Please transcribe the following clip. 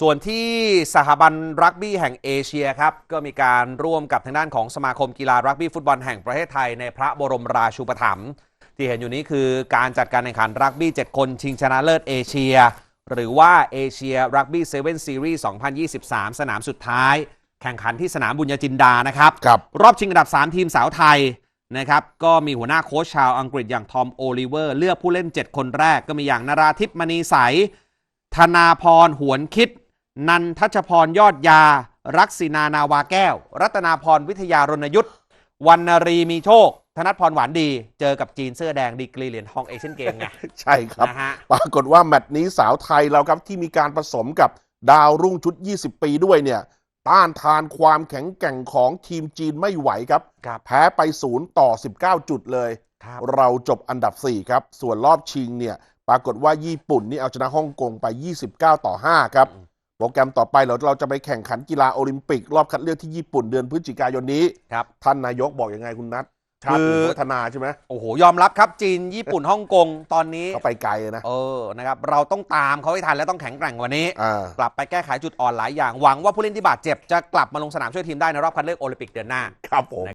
ส่วนที่สหบันรักบี้แห่งเอเชียครับ ก็มีการร่วมกับทางด้านของสมาคมกีฬารักบี้ฟุตบอลแห่งประเทศไทยในพระบรมราชูปถัมภ์ที่เห็นอยู่นี้คือการจัดการแข่งขันรักบี้ 7 คนชิงชนะเลิศเอเชีย หรือว่าเอเชียรักบี้7ซีรีส์2023 สนามสุดท้าย แข่งขันที่สนามบุญญจินดานะครับครับ รอบชิงอันดับ 3 ทีมสาวไทยนะครับก็มีหัวหน้าโค้ชชาวอังกฤษอย่างทอมโอลิเวอร์เลือกผู้เล่น 7 คนแรกก็มีอย่างนาราทิพย์มณีใสธนาพรหวนคิด นันทัชพรยอดยา รักษินานาวาแก้ว รัตนาพรวิทยารณยุทธวรรณรีมีโชค ธนัทพรหวานดี เจอกับจีนเสื้อแดงดีกรีเหรียญทองเอเชียนเกมไง ใช่ครับ นะฮะ ปรากฏว่าแมตช์นี้สาวไทยเราครับที่มีการผสมกับดาวรุ่งชุด 20 ปีด้วยเนี่ย ต้านทานความแข็งแกร่งของทีมจีนไม่ไหวครับ ครับ แพ้ไป 0 ต่อ 19 จุดเลย ครับ เราจบอันดับ 4 ครับ ส่วนรอบชิงเนี่ย ปรากฏว่าญี่ปุ่นนี่เอาชนะฮ่องกงไป 29 ต่อ 5 ครับโป รแกรมต่อไปเราเราจะไปแข่งขันกีฬาโอลิมปิก รอบคัดเลือกที่ญี่ปุ่นเดือนพฤศจิกายนนี้ ครับ ท่านนายกบอกยังไงคุณนัทชาติคือหนึ่งพัฒนาใช่ไหมโอ้โห ยอมรับครับจีนญี่ปุ่นฮ่องกงตอนนี้เขาไปไกลเลยนะ เออนะครับเราต้องตามเขาให้ทันและต้องแข็งแกร่งกว่านี้ อ่ากลับไปแก้ไขจุดอ่อนหลายอย่างหวังว่าผู้เล่นที่บาดเจ็บจะกลับมาลงสนามช่วยทีมได้ในรอบคัดเลือกโอลิมปิกเดือนหน้า ครับผม